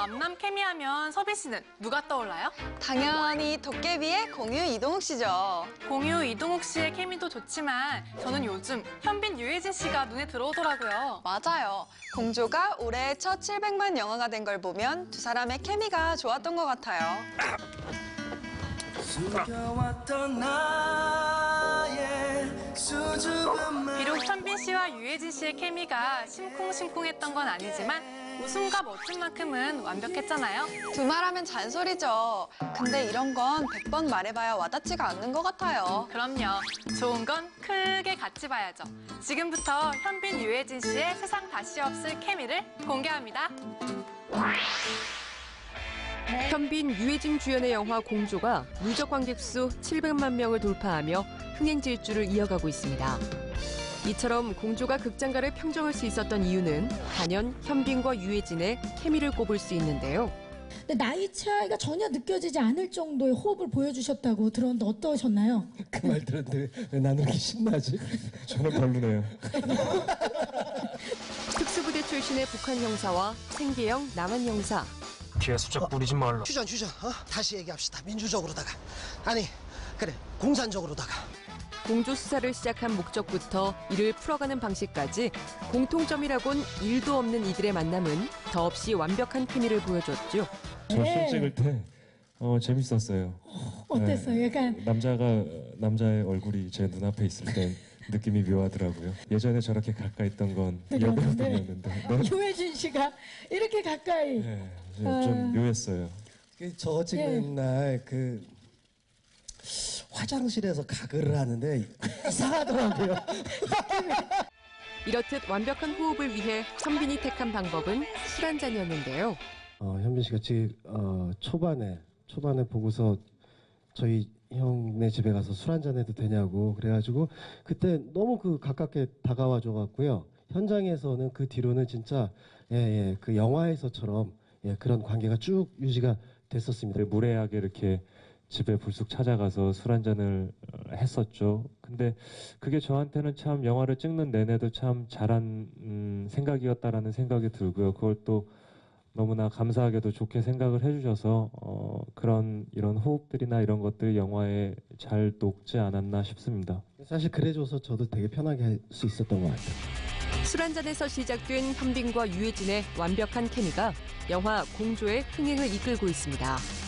남남 케미하면 서빈 씨는 누가 떠올라요? 당연히 도깨비의 공유 이동욱 씨죠. 공유 이동욱 씨의 케미도 좋지만 저는 요즘 현빈 유해진 씨가 눈에 들어오더라고요. 맞아요. 공조가 올해 첫 700만 영화가 된 걸 보면 두 사람의 케미가 좋았던 것 같아요. 비록 현빈 씨와 유해진 씨의 케미가 심쿵심쿵했던 건 아니지만 웃음과 멋진 만큼은 완벽했잖아요. 두말하면 잔소리죠. 근데 이런 건 100번 말해봐야 와닿지가 않는 것 같아요. 그럼요. 좋은 건 크게 같이 봐야죠. 지금부터 현빈 유해진 씨의 세상 다시 없을 케미를 공개합니다. 현빈, 유해진 주연의 영화 공조가 누적 관객 수 700만 명을 돌파하며 흥행 질주를 이어가고 있습니다. 이처럼 공조가 극장가를 평정할 수 있었던 이유는 단연 현빈과 유해진의 케미를 꼽을 수 있는데요. 근데 나이 차이가 전혀 느껴지지 않을 정도의 호흡을 보여주셨다고 들었는데 어떠셨나요? 그 말 들었는데 왜 나는 이렇게 신나지? 저는 별로네요. 특수부대 출신의 북한 형사와 생계형 남한 형사. 뒤에 수작 부리지 말라. 휴전 휴전 어? 다시 얘기합시다 민주적으로다가 아니 그래 공산적으로다가 공조 수사를 시작한 목적부터 이를 풀어가는 방식까지 공통점이라곤 일도 없는 이들의 만남은 더없이 완벽한 케미를 보여줬죠. 저씬 네. 찍을 때 어, 재밌었어요. 어땠어요? 네. 약간 남자가 남자의 얼굴이 제 눈앞에 있을 때 느낌이 묘하더라고요. 예전에 저렇게 가까이 있던 건 여배우 그런데 때문이었는데 네. 조혜진 씨가 이렇게 가까이 네, 좀 묘했어요. 그저 찍는 날 그 화장실에서 가글을 하는데 이상하더라고요. 이렇듯 완벽한 호흡을 위해 현빈이 택한 방법은 술 한 잔이었는데요. 어, 현빈 씨가 지금 어, 초반에 초반에 보고서 저희 형네 집에 가서 술 한 잔 해도 되냐고 그래가지고 그때 너무 그 가깝게 다가와 줘갖고요. 현장에서는 그 뒤로는 진짜 예예 그 영화에서처럼 예, 그런 관계가 쭉 유지가 됐었습니다. 무례하게 이렇게 집에 불쑥 찾아가서 술 한잔을 어, 했었죠. 근데 그게 저한테는 참 영화를 찍는 내내도 참 잘한 음, 생각이었다라는 생각이 들고요. 그걸 또 너무나 감사하게도 좋게 생각을 해주셔서 어, 그런 이런 호흡들이나 이런 것들이 영화에 잘 녹지 않았나 싶습니다. 사실 그래줘서 저도 되게 편하게 할 수 있었던 것 같아요. 술 한잔에서 시작된 현빈과 유해진의 완벽한 케미가 영화 공조의 흥행을 이끌고 있습니다.